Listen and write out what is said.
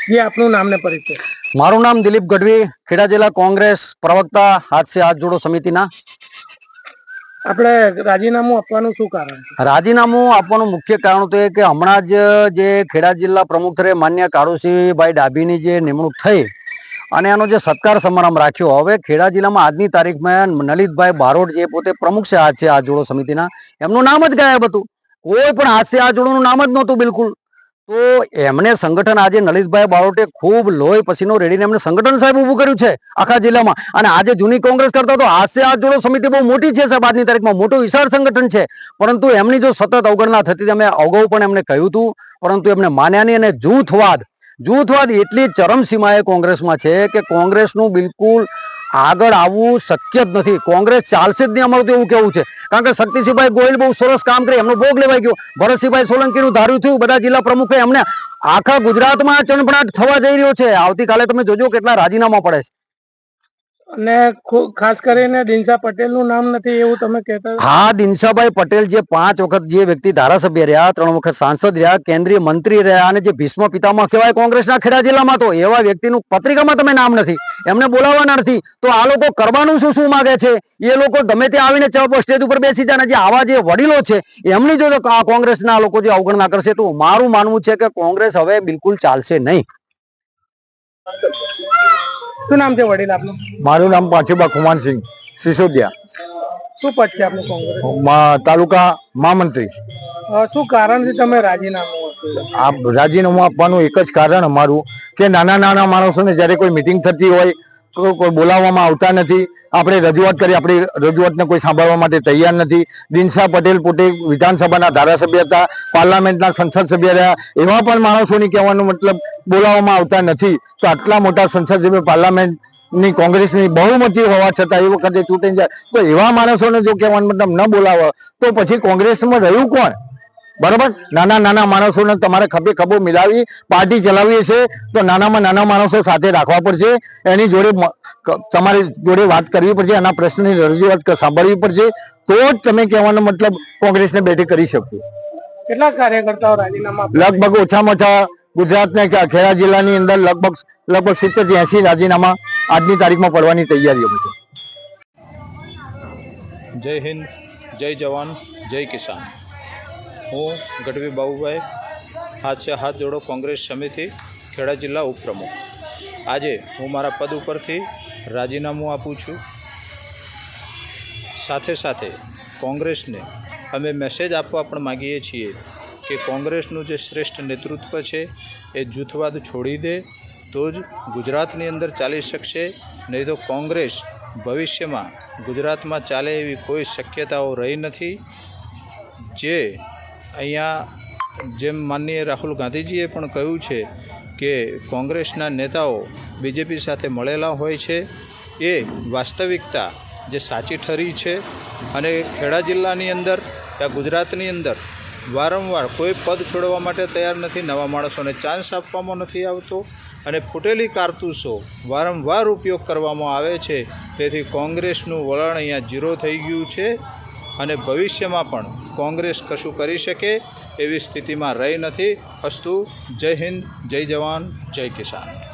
જે આપનું નામ ને પરિચય મારું નામ દિલીપ ગઢવી ખેડા જિલ્લા કોંગ્રેસ પ્રવક્તા હાથ સે હાથ જોડો સમિતિના આપણે રાજીનામું આપવાનું શું કારણ રાજીનામું આપવાનું મુખ્ય કારણ તો એ કે હમણાં જ જે ખેડા જિલ્લા પ્રમુખ રે માન્ય કાળુસિંહભાઈ ડાભીની જે નિમણૂક થઈ અને એનો જે સત્કાર સમારંભ રાખ્યો હવે ખેડા જિલ્લામાં આજની તારીખમાં નલિતભાઈ બારોટ જે પોતે પ્રમુખ છે હાથ છે હાથ જોડો સમિતિના એમનું નામ જ ગાયબ હતું કોઈ પણ હાથ છે હાથ જોડોનું નામ જ નહોતું બિલકુલ। તો એમને સંગઠન આજે નલિતભાઈ બારોટે ખૂબ લોહી પસીનો રેડીને એમને સંગઠન સાહેબ ઊભું કર્યું છે આખા જિલ્લામાં. અને આજે જૂની કોંગ્રેસ કરતા તો હાસ્ય હાથ જોડો સમિતિ બહુ મોટી છે સાહેબ આજની તારીખમાં. મોટું વિશાળ સંગઠન છે. પરંતુ એમની જો સતત અવગણના થતી અમે અગાઉ પણ એમને કહ્યું હતું. પરંતુ એમને માન્યા નહીં અને જૂથવાદ જૂથવાદ એટલી ચરમસીમાએ કોંગ્રેસમાં છે કે કોંગ્રેસનું બિલકુલ આગળ આવવું શક્ય જ નથી. કોંગ્રેસ ચાલશે જ નહીં અમારું તો એવું કેવું છે. કારણ કે શક્તિસિંહભાઈ ગોયલ બહુ સરસ કામ કરી, એમનો ભોગ લેવાઈ ગયો. ભરતસિંહભાઈ સોલંકીનું ધાર્યું થયું, બધા જિલ્લા પ્રમુખે એમને આખા ગુજરાતમાં ચણપણાટ થવા જઈ રહ્યો છે. આવતીકાલે તમે જોજો કેટલા રાજીનામા પડે છે. અને ખાસ કરીને દિનસા પટેલનું નામ નથી, એવું તમે કહેતા હા, દિનશાભાઈ પટેલ જે પાંચ વખત જે વ્યક્તિ ધારાસભ્ય રહ્યા, ત્રણ વખત સાંસદ રહ્યા, કેન્દ્રીય મંત્રી રહ્યા અને જે ભીષ્મ પિતામાં કહેવાય, કોંગ્રેસના ખેડા જિલ્લામાં તો એવા વ્યક્તિનું પત્રિકામાં તમે નામ નથી, એમને બોલાવવાના નથી. તો આ લોકો કરવાનું શું શું માગે છે? એ લોકો ગમે તે આવીને સ્ટેજ ઉપર બેસી જાય અને જે આવા જે વડીલો છે, એમની જો કોંગ્રેસના લોકો જે અવગણના કરશે, તો મારું માનવું છે કે કોંગ્રેસ હવે બિલકુલ ચાલશે નહીં. શું નામ છે વડીલ આપનું? મારું નામ પાછુબા ખુમાનસિંહ સિસોદિયા. શું પદ છે આપનું કોંગ્રેસ? તાલુકા મહામંત્રી શું શું કારણથી તમે રાજીનામું આ રાજીનામું આપવાનું એક જ કારણ અમારું કે નાના નાના માણસોને જ્યારે કોઈ મિટિંગ થતી હોય કોઈ બોલાવવામાં આવતા નથી. આપણે રજૂઆત કરી, આપણી રજૂઆતને કોઈ સાંભળવા માટે તૈયાર નથી. દિનશા પટેલ પોતે વિધાનસભાના ધારાસભ્ય હતા, પાર્લામેન્ટના સંસદ સભ્ય રહ્યા. એવા પણ માણસોની કહેવાનો મતલબ બોલાવવામાં આવતા નથી. તો આટલા મોટા સંસદ સભ્ય પાર્લામેન્ટની કોંગ્રેસની બહુમતી હોવા છતાં એ વખતે ચૂંટણી જાય. તો એવા માણસોને જો કહેવાનો મતલબ ન બોલાવે, તો પછી કોંગ્રેસમાં રહ્યું કોણ? બરાબર? નાના નાના માણસોને તમારે ખભે ખભો મિલાવી પાર્ટી ચલાવીએ છીએ તો નાનામાં નાના માણસો સાથે રાખવા પડશે. એની જોડે તમારી જોડે વાત કરવી પડશે એના પ્રશ્નની રજૂઆત સાંભળવી પડશે. તો જ તમે કહેવાનો મતલબ કોંગ્રેસને બેઠી કરી શકશો. કેટલા કાર્યકર્તાઓ રાજીનામા લગભગ ઓછામાં ઓછા ગુજરાતના ખેડા જિલ્લાની અંદર લગભગ લગભગ સિત્તેરથી એસી રાજીનામા આજની તારીખમાં પડવાની તૈયારીઓ છે. જય હિન્દ જય જવાન જય કિસાન. હું, ગઢવી બાબુભાઈ હાથ હાથ જોડો કોંગ્રેસ સમિતિ, ખેડા જિલ્લા ઉપપ્રમુખ. આજે હું મારા પદ ઉપરથી રાજીનામું આપું છું. સાથે સાથે કોંગ્રેસને અમે મેસેજ આપવા પણ માગીએ છીએ કે કોંગ્રેસનું જે શ્રેષ્ઠ નેતૃત્વ છે એ જૂથવાદ છોડી દે, તો જ ગુજરાતની અંદર ચાલી શકશે. નહીં તો કોંગ્રેસ ભવિષ્યમાં ગુજરાતમાં ચાલે એવી કોઈ શક્યતાઓ રહી નથી. જે અહીંયા જેમ માનનીય રાહુલ ગાંધીજીએ પણ કહ્યું છે કે કોંગ્રેસના નેતાઓ બીજેપી સાથે મળેલા હોય છે, એ વાસ્તવિકતા જે સાચી ઠરી છે અને ખેડા જિલ્લાની અંદર ત્યાં ગુજરાતની અંદર વારંવાર કોઈ પદ છોડવા માટે તૈયાર નથી, નવા માણસોને ચાન્સ આપવામાં નથી આવતો અને ફૂટેલી કારતૂસો વારંવાર ઉપયોગ કરવામાં આવે છે. તેથી કોંગ્રેસનું વલણ અહીંયા ઝીરો થઈ ગયું છે. અને ભવિષ્યમાં પણ કોંગ્રેસ કશું કરી શકે એવી સ્થિતિમાં રહી નથી. અસ્તુ, જય હિન્દ, જય જવાન, જય કિસાન.